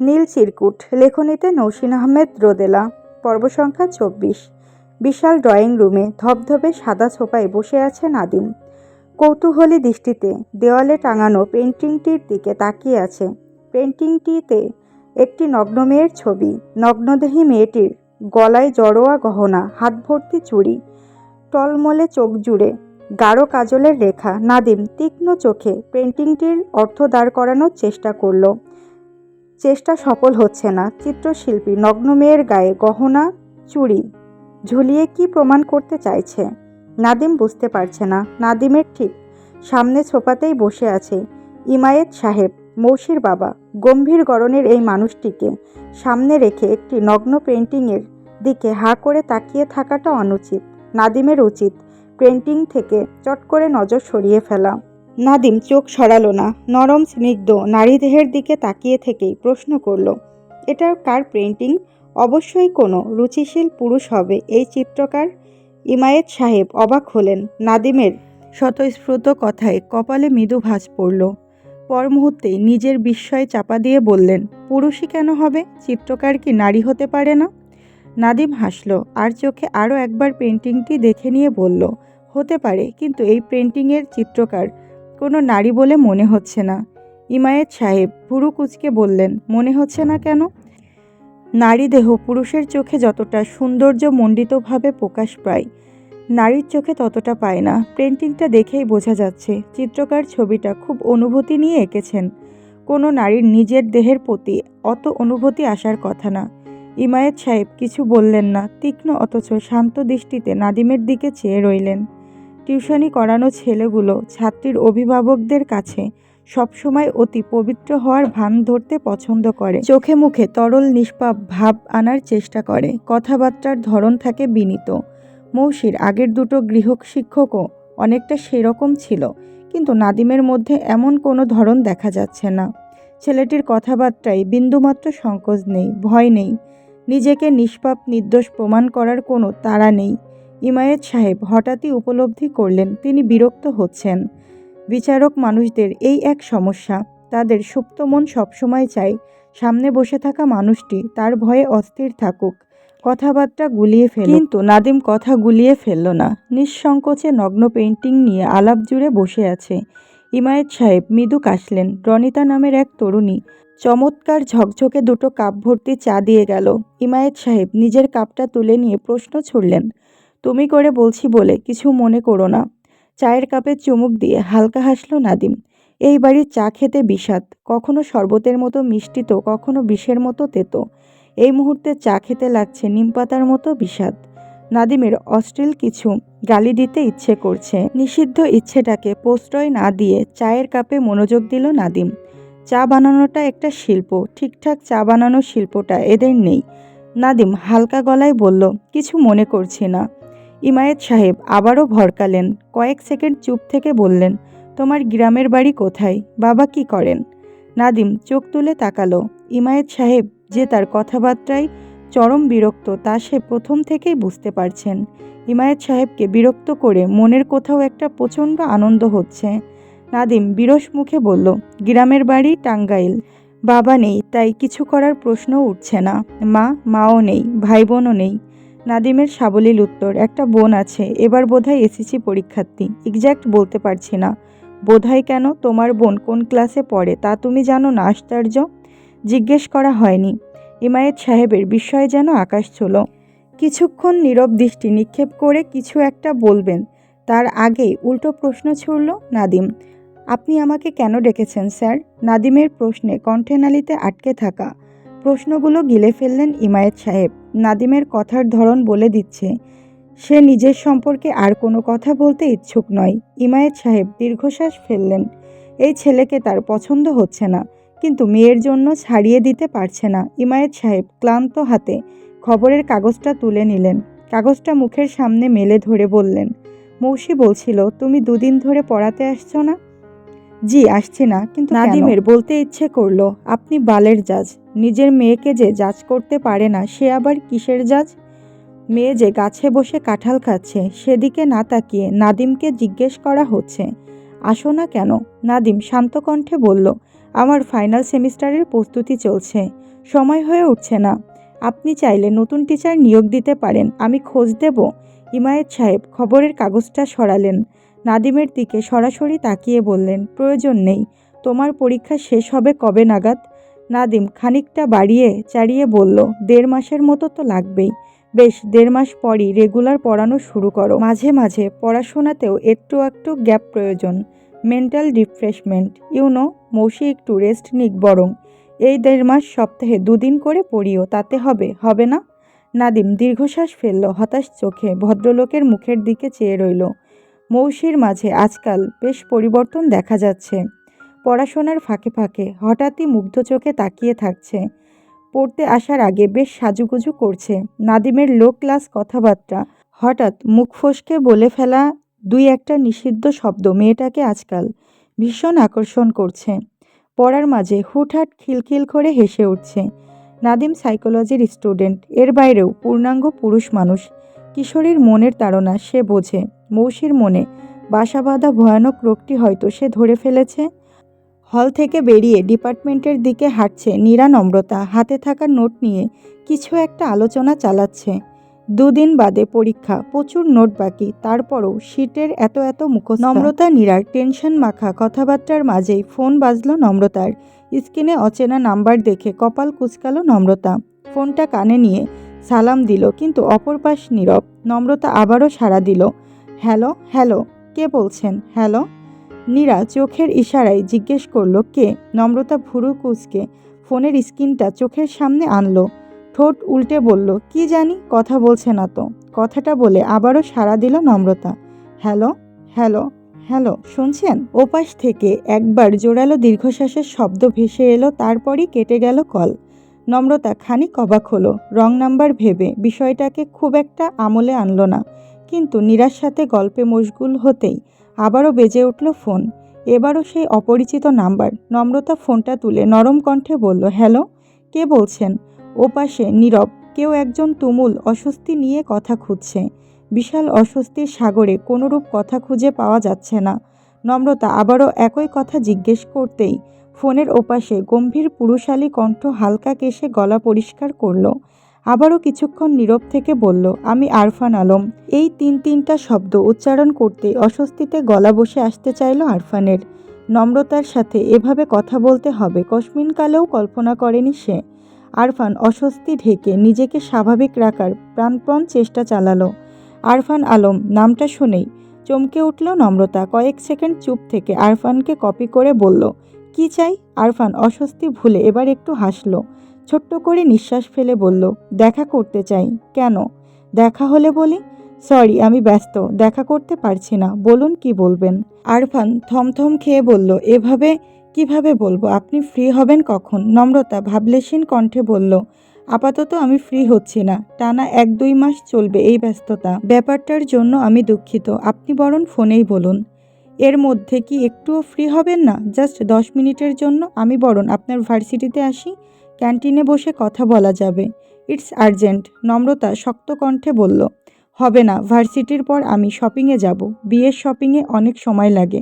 নীল চিরকুট, লেখনীতে নৌসিন আহমেদ রোদেলা, পর্ব সংখ্যা চব্বিশ। বিশাল ড্রয়িং রুমে ধবধবে সাদা ছোপায় বসে আছে নাদিম। কৌতূহলী দৃষ্টিতে দেওয়ালে টাঙানো পেন্টিংটির দিকে তাকিয়ে আছে। পেন্টিংটিতে একটি নগ্ন মেয়ের ছবি, নগ্নদেহী মেয়েটির গলায় জড়োয়া গহনা হাত ভর্তি চুড়ি, টলমলে চোখ জুড়ে গাঢ় কাজলের রেখা নাদিম, তীক্ষ্ণ চোখে পেন্টিংটির অর্থ দাঁড় করানোর চেষ্টা করল। চেষ্টা সফল হচ্ছে না। চিত্রশিল্পী নগ্ন মেয়ের গায়ে গহনা, চুড়ি। ঝুলিয়ে কি প্রমাণ করতে চাইছে? নাদিম বুঝতে পারছে না। নাদিমের ঠিক সামনে ছোপাতেই বসে আছে ইমায়েত সাহেব, মৌসির বাবা। গম্ভীর গড়নের এই মানুষটিকে সামনে রেখে একটি নগ্ন পেন্টিংয়ের দিকে হা করে তাকিয়ে থাকাটা অনুচিত। নাদিমের উচিত পেন্টিং থেকে চট করে নজর সরিয়ে ফেলা। নাদিম চোখ সরালো না। নরম স্নিগ্ধ নারীদেহের দিকে তাকিয়ে থেকেই প্রশ্ন করল এটা কার পেন্টিং অবশ্যই কোনো। রুচিশীল পুরুষ হবে। এই চিত্রকার ইমায়েত সাহেব অবাক হলেন। নাদিমের স্বতঃস্ফূর্ত কথায় কপালে মৃদু ভাঁজ পড়ল। পর মুহূর্তেই নিজের বিস্ময় চাপা দিয়ে বললেন, পুরুষই কেন হবে? চিত্রকার কি নারী হতে পারে না? নাদিম হাসল, আর চোখে আরও একবার পেন্টিংটি দেখে নিয়ে বলল, হতে পারে, কিন্তু এই পেন্টিংয়ের চিত্রকার কোনো নারী বলে মনে হচ্ছে না। ইমায়েত সাহেব ভুরু কুচকে বললেন, মনে হচ্ছে না কেন? নারী দেহ পুরুষের চোখে যতটা সৌন্দর্য মণ্ডিতভাবে প্রকাশ পায়, নারীর চোখে ততটা পায় না। পেন্টিংটা দেখেই বোঝা যাচ্ছে, চিত্রকার ছবিটা খুব অনুভূতি নিয়ে এঁকেছেন। কোনো নারীর নিজের দেহের প্রতি অত অনুভূতি আসার কথা না। ইমায়েত সাহেব কিছু বললেন না, তীক্ষ্ণ অথচ শান্ত দৃষ্টিতে নাদিমের দিকে চেয়ে রইলেন। টিউশনি করানো ছেলেগুলো ছাত্রীর অভিভাবকদের কাছে সবসময় অতি পবিত্র হওয়ার ভান ধরতে পছন্দ করে। চোখে মুখে তরল নিষ্পাপ ভাব আনার চেষ্টা করে। কথাবার্তার ধরন থাকে বিনীত। মৌসির আগের দুটো গৃহ শিক্ষকও অনেকটা সেরকম ছিল, কিন্তু নাদিমের মধ্যে এমন কোনো ধরন দেখা যাচ্ছে না। ছেলেটির কথাবার্তায় বিন্দুমাত্র সংকোচ নেই, ভয় নেই। নিজেকে নিষ্পাপ, নির্দোষ প্রমাণ করার কোনো তাড়া নেই। ইমায়েত সাহেব হঠাৎই উপলব্ধি করলেন তিনি বিরক্ত হচ্ছেন। বিচারক মানুষদের এই এক সমস্যা, তাদের সুপ্ত মন সবসময় চায় সামনে বসে থাকা মানুষটি তার ভয়ে অস্থির থাকুক। কথাবার্তা গুলিয়ে ফেল কিন্তু নাদিম কথা গুলিয়ে ফেলল না। নিঃসংকোচে নগ্ন পেন্টিং নিয়ে আলাপ জুড়ে বসে আছে। ইমায়েত সাহেব মৃদু কাশলেন। রনিতা নামের এক তরুণী চমৎকার ঝকঝকে দুটো কাপ ভর্তি চা দিয়ে গেল। ইমায়েত সাহেব নিজের কাপটা তুলে নিয়ে প্রশ্ন ছুড়লেন তুমি করে বলছি বলে কিছু মনে করো না। চায়ের কাপে চুমুক দিয়ে হালকা হাসলো নাদিম। এই বাড়ির চা খেতে বিষাদ, কখনো শরবতের মতো মিষ্টি তো, কখনো বিষের মতো তেতো। এই মুহূর্তে চা খেতে লাগছে নিমপাতার মতো বিষাদ। নাদিমের অশ্লীল কিছু গালি দিতে ইচ্ছে করছে। নিষিদ্ধ ইচ্ছেটাকে প্রশ্রয় না দিয়ে চায়ের কাপে মনোযোগ দিল নাদিম। চা বানানোটা একটা শিল্প, ঠিকঠাক চা বানানোর শিল্পটা এদের নেই। নাদিম হালকা গলায় বলল, কিছু মনে করছি না। ইমায়েত সাহেব আবারও ভরকালেন, কয়েক সেকেন্ড চুপ থেকে বললেন, তোমার গ্রামের বাড়ি কোথায়? বাবা কি করেন? নাদিম চোখ তুলে তাকালো, ইমায়েত সাহেব যে তার কথাবার্তায় চরম বিরক্ত তা সে প্রথম থেকেই বুঝতে পারছেন। ইমায়েত সাহেবকে বিরক্ত করে মনের কোথাও একটা প্রচণ্ড আনন্দ হচ্ছে। নাদিম বিরস মুখে বলল, গ্রামের বাড়ি টাঙ্গাইল। বাবা নেই, তাই কিছু করার প্রশ্ন উঠছে না। মা, মাও নেই ভাই বোনও নেই। নাদিমের সাবলীল উত্তর, একটা বোন আছে, এবার বোধহয় এসেছি পরীক্ষার্থী। এক্স্যাক্ট বলতে পারছি না। বোধহয় কেন? তোমার বোন কোন ক্লাসে পড়ে? তা তুমি জানো না, আশ্চর্য? জিজ্ঞেস করা হয়নি। ইমায়েত সাহেবের বিস্ময় যেন আকাশ ছিল। কিছুক্ষণ নীরব দৃষ্টি নিক্ষেপ করে কিছু একটা বলবেন। তার আগেই উল্টো প্রশ্ন ছুড়ল নাদিম। আপনি আমাকে কেন ডেকেছেন, স্যার? নাদিমের প্রশ্নে কণ্ঠেনালিতে আটকে থাকা প্রশ্নগুলো গিলে ফেললেন ইমায়েত সাহেব। নাদিমের কথার ধরন বলে দিচ্ছে, সে নিজের সম্পর্কে আর কোনো কথা বলতে ইচ্ছুক নয়। ইমায়েত সাহেব দীর্ঘশ্বাস ফেললেন, এই ছেলেকে তার পছন্দ হচ্ছে না, কিন্তু মেয়ের জন্য ছাড়িয়ে দিতে পারছে না। ইমায়েত সাহেব ক্লান্ত হাতে খবরের কাগজটা তুলে নিলেন। কাগজটা মুখের সামনে মেলে ধরে বললেন, মৌসি বলছিল, তুমি দুদিন ধরে পড়াতে আসছো না? জি, আসছি না, কিন্তু নাদিমের বলতে ইচ্ছে করল, আপনি বালের জাজ, নিজের মেয়েকে যে জাজ করতে পারে না, সে আবার কিসের জাজ? মেয়ে যে গাছে বসে কাঁঠাল খাচ্ছে, সেদিকে না তাকিয়ে নাদিমকে জিজ্ঞেস করা হচ্ছে। আসো না কেন? নাদিম শান্ত কণ্ঠে বলল, আমার ফাইনাল সেমিস্টারের প্রস্তুতি চলছে, সময় হয়ে উঠছে না। আপনি চাইলে নতুন টিচার নিয়োগ দিতে পারেন, আমি খোঁজ দেব। ইমায়েত সাহেব খবরের কাগজটা সরালেন। নাদিমের দিকে সরাসরি তাকিয়ে বললেন, প্রয়োজন নেই। তোমার পরীক্ষা শেষ হবে কবে নাগাদ? নাদিম খানিকটা বাড়িয়ে চাড়িয়ে বলল, দেড় মাসের মতো তো লাগবেই। বেশ, দেড় মাস পরই রেগুলার পড়ানো শুরু করো। মাঝে মাঝে পড়াশোনাতেও একটু একটু গ্যাপ প্রয়োজন। Mental refreshment. ইউনো মৌসি একটু রেস্ট নিক বরং। এই দেড় মাস সপ্তাহে দুদিন করে পড়িও, তাতে হবে হবে না? নাদিম দীর্ঘশ্বাস ফেলল, হতাশ চোখে ভদ্রলোকের মুখের দিকে চেয়ে রইল। মৌসির মাঝে আজকাল বেশ পরিবর্তন দেখা যাচ্ছে। পড়াশোনার ফাঁকে ফাঁকে হঠাৎই মুগ্ধ চোখে তাকিয়ে থাকছে। পড়তে আসার আগে বেশ সাজুগুজু করছে। নাদিমের লো ক্লাস কথাবার্তা হঠাৎ মুখ ফসকে বলে ফেলা দুই একটা নিষিদ্ধ শব্দ মেয়েটাকে আজকাল ভীষণ আকর্ষণ করছে। পড়ার মাঝে হুটহাট খিলখিল করে হেসে উঠছে। নাদিম সাইকোলজির স্টুডেন্ট। এর বাইরেও পূর্ণাঙ্গ পুরুষ মানুষ কিশোরীর মনের তাড়না, সে বোঝে, মৌসির মনে, বাসা বাঁধা ভয়ানক রোগটি হয়তো সে ধরে ফেলেছে? হল থেকে বেরিয়ে ডিপার্টমেন্টের দিকে হাঁটছে নীরা নম্রতা, হাতে থাকা নোট নিয়ে কিছু একটা আলোচনা চালাচ্ছে। দুদিন বাদে পরীক্ষা, প্রচুর নোট বাকি, তারপরও শীতের এত এত মুখস্থ। নম্রতা, নীরার টেনশন মাখা কথাবার্তার মাঝেই ফোন বাজলো নম্রতার। স্ক্রিনে অচেনা নাম্বার দেখে কপাল কুচকালো নম্রতা। ফোনটা কানে নিয়ে সালাম দিল, কিন্তু অপর পাশ নীরব, নম্রতা আবারও সাড়া দিল। হ্যালো হ্যালো, কে বলছেন? হ্যালো? নীরা চোখের ইশারায় জিজ্ঞেস করল, কে? নম্রতা ভুরু কুচকে ফোনের স্ক্রিনটা চোখের সামনে আনলো। ঠোঁট উল্টে বলল, কি জানি, কথা বলছে না তো। কথাটা বলে আবারও সাড়া দিল নম্রতা। হ্যালো হ্যালো হ্যালো, শুনছেন? ওপাশ থেকে একবার জোরালো দীর্ঘশ্বাসের শব্দ ভেসে এলো, তারপরই কেটে গেল কল। নম্রতা খানিক অবাক হলো। রং নাম্বার ভেবে বিষয়টাকে খুব একটা আমলে আনলো না। কিন্তু নীরার সাথে গল্পে মশগুল হতেই আবারও বেজে উঠল ফোন। এবারও সেই অপরিচিত নাম্বার। নম্রতা ফোনটা তুলে নরম কণ্ঠে বলল, হ্যালো, কে বলছেন? ওপাশে নীরব, কেউ একজন তুমুল অস্বস্তি নিয়ে কথা খুঁজছে। বিশাল অস্বস্তির সাগরে কোনোরূপ কথা খুঁজে পাওয়া যাচ্ছে না। নম্রতা আবারও একই কথা জিজ্ঞেস করতেই ফোনের ওপাশে গম্ভীর পুরুষালী কণ্ঠ হালকা কেশে গলা পরিষ্কার করল। আবারও কিছুক্ষণ নীরব থেকে বলল, আমি আরফান আলম। এই তিন তিনটা শব্দ উচ্চারণ করতে অস্বস্তিতে গলা বসে আসতে চাইল আরফানের। নম্রতার সাথে এভাবে কথা বলতে হবে কসমিনকালেও কল্পনা করেনি সে। আরফান অস্বস্তি ঢেকে নিজেকে স্বাভাবিক রাখার প্রাণপণ চেষ্টা চালালো। আরফান আলম, নামটা শুনেই চমকে উঠল নম্রতা। কয়েক সেকেন্ড চুপ থেকে আরফানকে কপি করে বলল কি চাই? আরফান অস্বস্তি ভুলে এবার একটু হাসলো। ছোট্ট করে নিঃশ্বাস ফেলে বলল, দেখা করতে চাই। কেন? দেখা হলে বলি? সরি, আমি ব্যস্ত। দেখা করতে পারছি না। বলুন কি বলবেন? আরফান থমথম খেয়ে বলল, এভাবে কীভাবে বলব? আপনি ফ্রি হবেন কখন? নম্রতা ভাবলেশীন কণ্ঠে বলল, আপাতত আমি ফ্রি হচ্ছি না। টানা এক দুই মাস চলবে এই ব্যস্ততা। ব্যাপারটার জন্য আমি দুঃখিত। আপনি বরং ফোনেই বলুন। এর মধ্যে কি একটুও ফ্রি হবেন না? জাস্ট দশ মিনিটের জন্য আমি বরং আপনার ভার্সিটিতে আসি। ক্যান্টিনে বসে কথা বলা যাবে। ইটস আর্জেন্ট নম্রতা শক্ত কণ্ঠে বলল। হবে না, ভার্সিটির পর আমি শপিংয়ে যাব। বিয়ের শপিংয়ে অনেক সময় লাগে।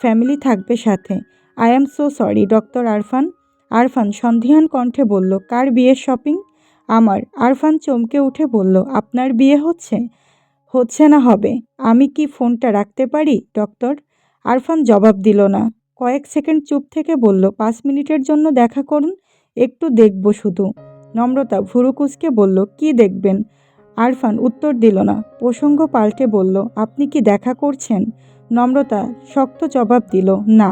ফ্যামিলি থাকবে সাথে। I am so sorry doctor Arfan. Arfan সন্ধিহান কণ্ঠে বলল, কার বিয়ের শপিং আমার, আরফান চমকে উঠে বলল, আপনার বিয়ে হচ্ছে? হচ্ছে না হবে। আমি কি ফোনটা রাখতে পারি ডক্টর আরফান জবাব দিল না। কয়েক সেকেন্ড চুপ থেকে বলল, পাঁচ মিনিটের জন্য দেখা করুন, একটু দেখব শুধু। নম্রতা ভুরুকুচকে বলল, কি দেখবেন? আরফান উত্তর দিল না। প্রসঙ্গ পাল্টে বলল, আপনি কি দেখা করছেন? নম্রতা শক্ত জবাব দিল, না।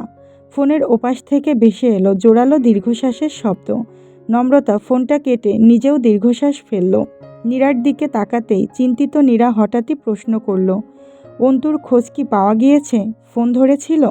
ফোনের ওপাশ থেকে ভেসে এলো জোরালো দীর্ঘশ্বাসের শব্দ। নম্রতা ফোনটা কেটে নিজেও দীর্ঘশ্বাস ফেলল। নীরার দিকে তাকাতেই চিন্তিত নীরা হঠাৎই প্রশ্ন করল অন্তুর খোঁজ কি পাওয়া গিয়েছে? ফোন ধরেছিল।